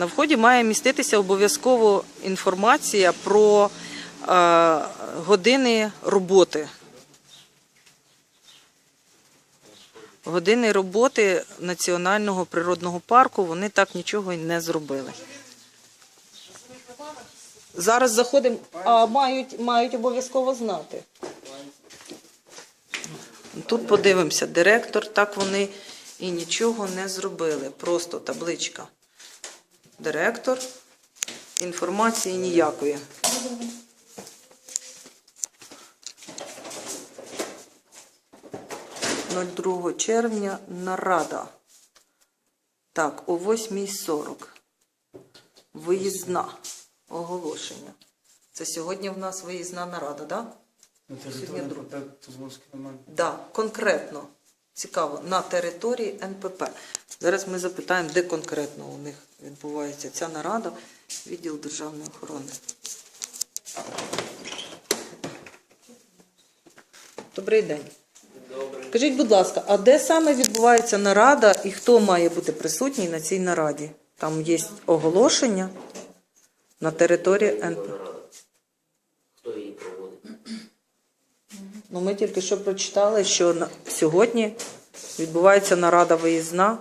На вході має міститися обов'язково інформація про е, години роботи. Години роботи Національного природного парку вони так нічого й не зробили. Зараз заходимо, а мають, мають обов'язково знати. Тут подивимося, директор, так вони і нічого не зробили. Просто табличка. Директор. Інформації ніякої. – 02 червня нарада. Так, о 8.40. Виїзна. Оголошення. Це сьогодні в нас виїзна нарада, так? Да? На Сьогодні друг. Да, конкретно. Цікаво, на території НПП. Зараз ми запитаємо, де конкретно у них відбувається ця нарада, відділ державної охорони. Добрий день. Скажіть, будь ласка, а де саме відбувається нарада і хто має бути присутній на цій нараді? Там є оголошення на території НПП. Ну, ми тільки що прочитали, що на- сьогодні відбувається нарада виїзна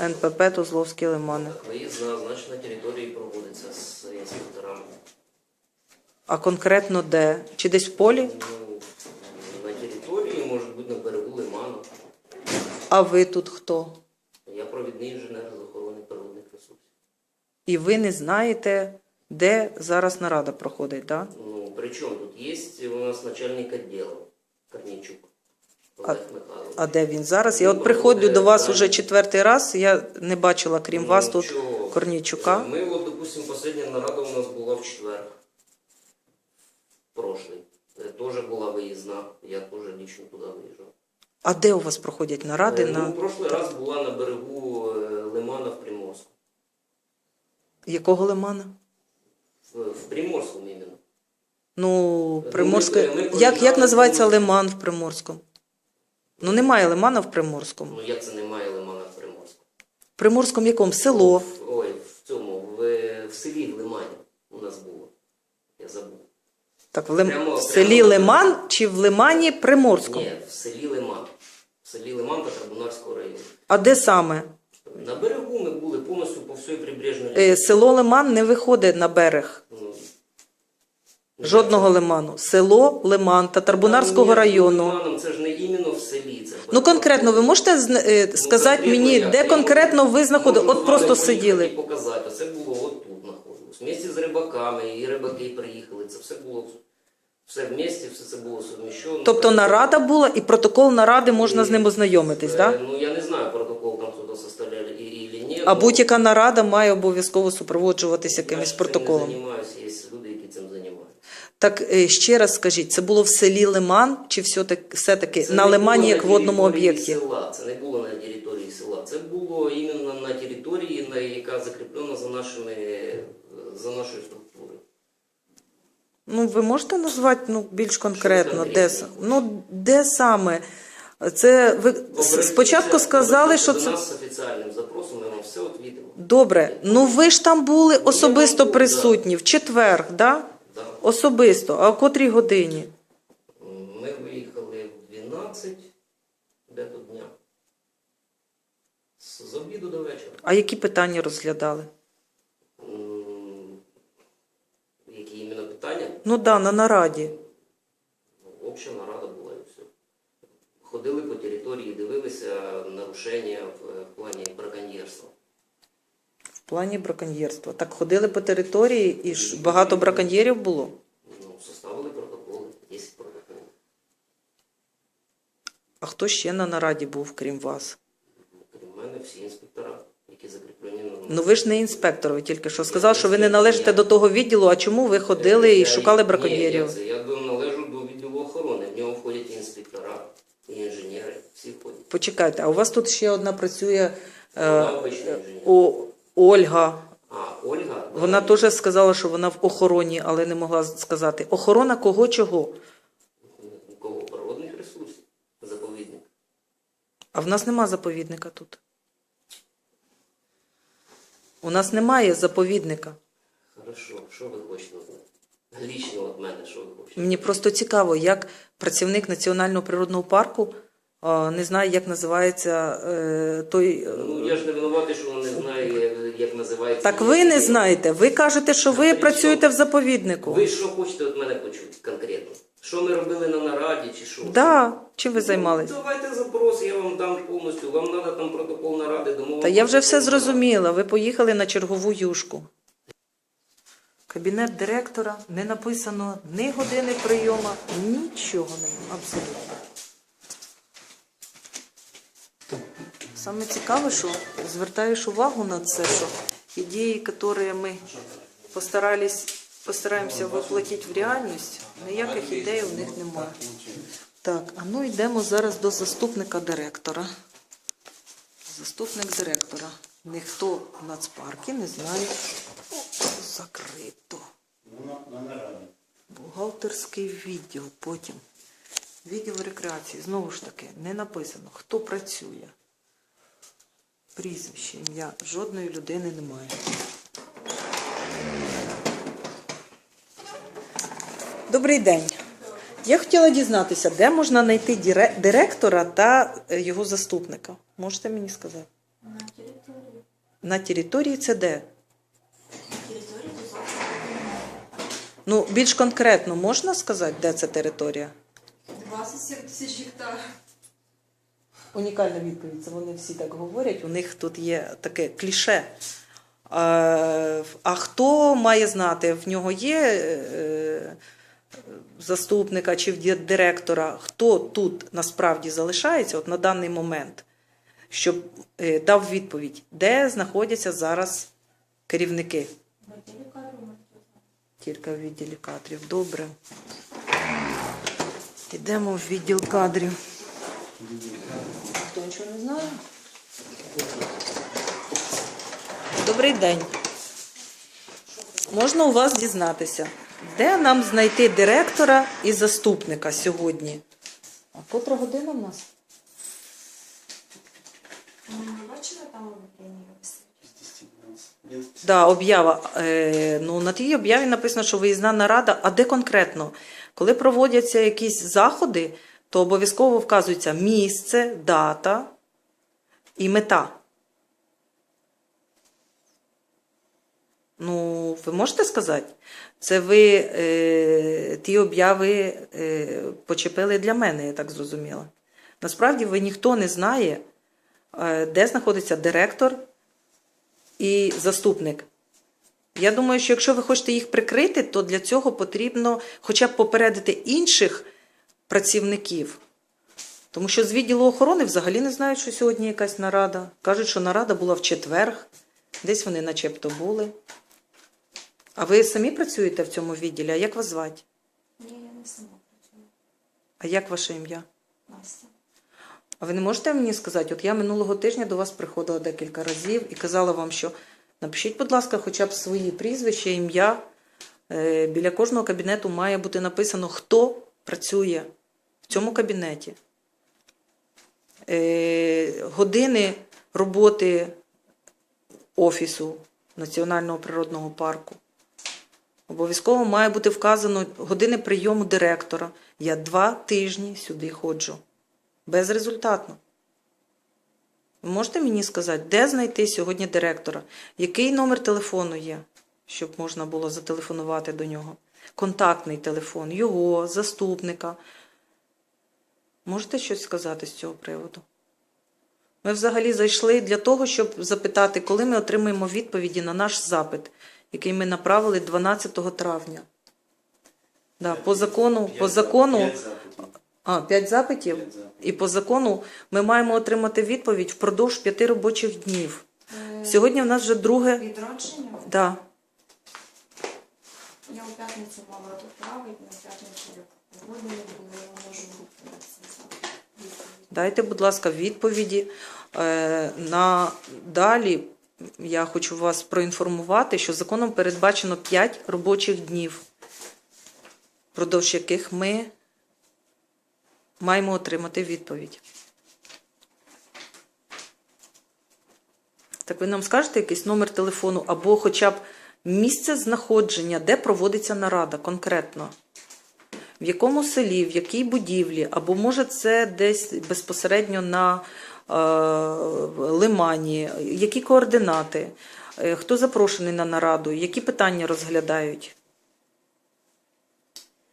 НПП Тузловські лимани. Виїзна, значить на території проводиться з інспекторами. А конкретно де? Чи десь в полі? Ну, на території, може бути, на берегу лиману. А ви тут хто? Я провідний інженер з охорони природних ресурсів. І ви не знаєте, де зараз нарада проходить, так? Да? Ну, при чому тут є у нас начальник Корнійчук Олег Михайлович. А де він зараз? Я от приходжу до вас уже четвертий раз, я не бачила, крім вас, Ну, тут чого? Корнійчука. Ми, от, допустим, последня нарада у нас була в четвер. Прошлий. Е, Теж була виїзна. Я теж лично туди виїжджав. А де у вас проходять наради? Е, На Ну, прошлий раз була на берегу е, Лимана в Приморську. якого лимана? В, в Приморському іменно. Ну, ми Як, як називається лиман в Приморському? Ну, немає лимана в Приморському. Ну як це немає Лимана в Приморську? В Приморському якому? Село. Ой, в цьому, в, в селі в Лимані у нас було. Я забув. Так, в, Лим... Прямо- в селі прямо- Лиман чи в Лимані Приморському? Ні, в селі Лиман. В селі Лиман та Тарбунарського району. А де саме? На берегу ми були повністю по всій прибережній Е, село Лиман не виходить на берег. Ну, Жодного лиману. Село Лиман та Тарбунарського району. Це ж не іменно в селі. Це Ну конкретно, ви можете е, сказати конкретно мені, де конкретно ви знаходили? От просто сиділи. Показати. Це було от тут знаходилось. Вместе з рибаками, і рибаки приїхали. Це все було все вместе, все це було суміщено. Тобто нарада була і протокол наради можна з ним ознайомитись, Е, так? Ну я не знаю, протокол там хто составляли і, і ні. А будь-яка нарада має обов'язково супроводжуватися якимось протоколом. не займаюся, є люди, які цим займаються. Так е, ще раз скажіть, це було в селі Лиман чи все-таки, все-таки на Лимані як на водному території об'єкті? Села. Це не було на території села. Це було іменно на території, на яка закріплена за нашими за нашою структурою. Ну, ви можете назвати ну, більш конкретно, де, ну, де саме? Це ви спочатку сказали, що це нас з офіціальним запросом, ми вам все відвідимо. добре. Ну ви ж там були особисто присутні в четвер, да? Особисто. А о котрій годині? Ми виїхали в 12 де то дня. З з обіду до вечора. А які питання розглядали? М, Які іменно питання? Ну да, на нараді. Ну, Обща нарада була і все. Ходили по території, дивилися нарушення в, в плані браконьєрства. В плані браконьєрства. Так ходили по території і ж багато браконьєрів було. Ну, составили протоколи, 10 протоколів. А хто ще на нараді був, крім вас? Крім мене всі інспектора, які закріплені на Ну ви ж не інспектор, ви тільки що сказав, що ви не належите до того відділу. А чому ви ходили і Я- шукали Ні, браконьєрів? я, це, я до- належу до відділу охорони. В нього входять і інспектора, і інженери, всі входять. Почекайте, а у вас тут ще одна працює Вона е, обичний інженер. Ольга. А, Ольга, Вона теж сказала, що вона в охороні, але не могла сказати. Охорона кого чого? у кого природних ресурсів, заповідник. А в нас нема заповідника тут. У нас немає заповідника. Хорошо, що ви хочете знати? Лічно від мене, що ви хочете? Мені просто цікаво, як працівник Національного природного парку а, не знає, як називається е, той. е, Ну, я ж не винуватий, що вона не знає, як називається. Так ви не знаєте. Ви кажете, що ви працюєте в заповіднику. Ви що хочете від мене почути конкретно? Що ми робили на нараді чи що? Да. Чим ви займалися? Ну, давайте запрос, я вам дам повністю. Вам треба там протокол наради домовитися. Та я вже все зрозуміла. Ви поїхали на чергову юшку. Кабінет директора не написано ні години прийома, нічого немає. Абсолютно. Саме цікаве, що звертаєш увагу на це, що ідеї, які ми постараємося воплотити в реальність, ніяких ідей у них немає. Так, а ну йдемо зараз до заступника директора. Заступник директора. Ніхто в нацпаркі не знає. О, закрито. Бухгалтерський відділ. Потім. Відділ рекреації. Знову ж таки, не написано, хто працює. Прізвище, ім'я. Жодної людини немає. Добрий день. Я хотіла дізнатися, де можна знайти директора та е, його заступника. Можете мені сказати? На території. На території це де? Ну, більш конкретно можна сказати, де це територія? 27 тисяч гектарів. Унікальна відповідь. Це вони всі так говорять. У них тут є таке кліше. Е, А хто має знати? В нього є е, заступника чи директора, хто тут насправді залишається от на даний момент, щоб е, дав відповідь, де знаходяться зараз керівники? Тільки в відділі кадрів. Добре. Йдемо в відділ кадрів. Нічого не знає? Добрий день. Можна у вас дізнатися, де нам знайти директора і заступника сьогодні? А котра година в нас? Ви бачили там? Да, об'ява. Е, ну, на тій об'яві написано, що виїзна нарада. А де конкретно? Коли проводяться якісь заходи, то обов'язково вказується місце, дата і мета. Ну, ви можете сказати? Це ви е, ті обяви е, почепили для мене, я так зрозуміла. Насправді ви ніхто не знає, е, де знаходиться директор і заступник. Я думаю, що якщо ви хочете їх прикрити, то для цього потрібно хоча б попередити інших працівників. Тому що з відділу охорони взагалі не знають, що сьогодні якась нарада. Кажуть, що нарада була в четверг, десь вони начебто були. А ви самі працюєте в цьому відділі? А як вас звати? Ні, я не сама працюю. А як ваше ім'я? Настя. А ви не можете мені сказати, от я минулого тижня до вас приходила декілька разів і казала вам, що напишіть, будь ласка, хоча б свої прізвища, ім'я. Е, Біля кожного кабінету має бути написано, хто працює в цьому кабінеті. Е, Години роботи офісу Національного природного парку. Обов'язково має бути вказано години прийому директора. Я два тижні сюди ходжу. Безрезультатно. Ви можете мені сказати, де знайти сьогодні директора? Який номер телефону є, щоб можна було зателефонувати до нього? Контактний телефон, його, заступника. Можете щось сказати з цього приводу? Ми взагалі зайшли для того, щоб запитати, коли ми отримаємо відповіді на наш запит, який ми направили 12 травня. Да, по закону, по закону, а, п'ять запитів? І по закону ми маємо отримати відповідь впродовж п'яти робочих днів. Сьогодні в нас вже друге. Відродження? Да. Я у п'ятницю мала відправити, на п'ятницю Дайте, будь ласка, відповіді. Е, на далі я хочу вас проінформувати, що законом передбачено 5 робочих днів, впродовж яких ми маємо отримати відповідь. Так ви нам скажете якийсь номер телефону або хоча б місце знаходження, де проводиться нарада конкретно? В якому селі, в якій будівлі, або може це десь безпосередньо на е, лимані, які координати, Е, хто запрошений на нараду, які питання розглядають?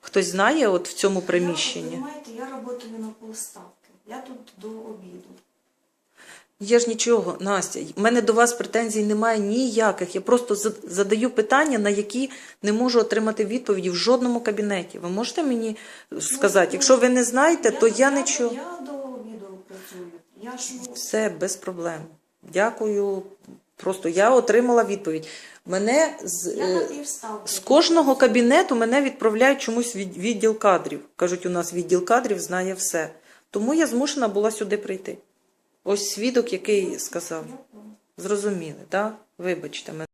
Хтось знає от в цьому приміщенні? Я, понимаете, я работаю на полставки. Я тут до обіду. Я ж нічого, Настя, в мене до вас претензій немає ніяких. Я просто за- задаю питання, на які не можу отримати відповіді в жодному кабінеті. Ви можете мені сказати, якщо ви не знаєте, то я нічого. Я до обіду працюю. Я ж ну, Все без проблем. Дякую. Просто я отримала відповідь. Мене з, е, з кожного кабінету мене відправляють чомусь від відділ кадрів. Кажуть, у нас відділ кадрів знає все. Тому я змушена була сюди прийти. Ось свідок, який сказав. Зрозуміли? Да? Вибачте мене.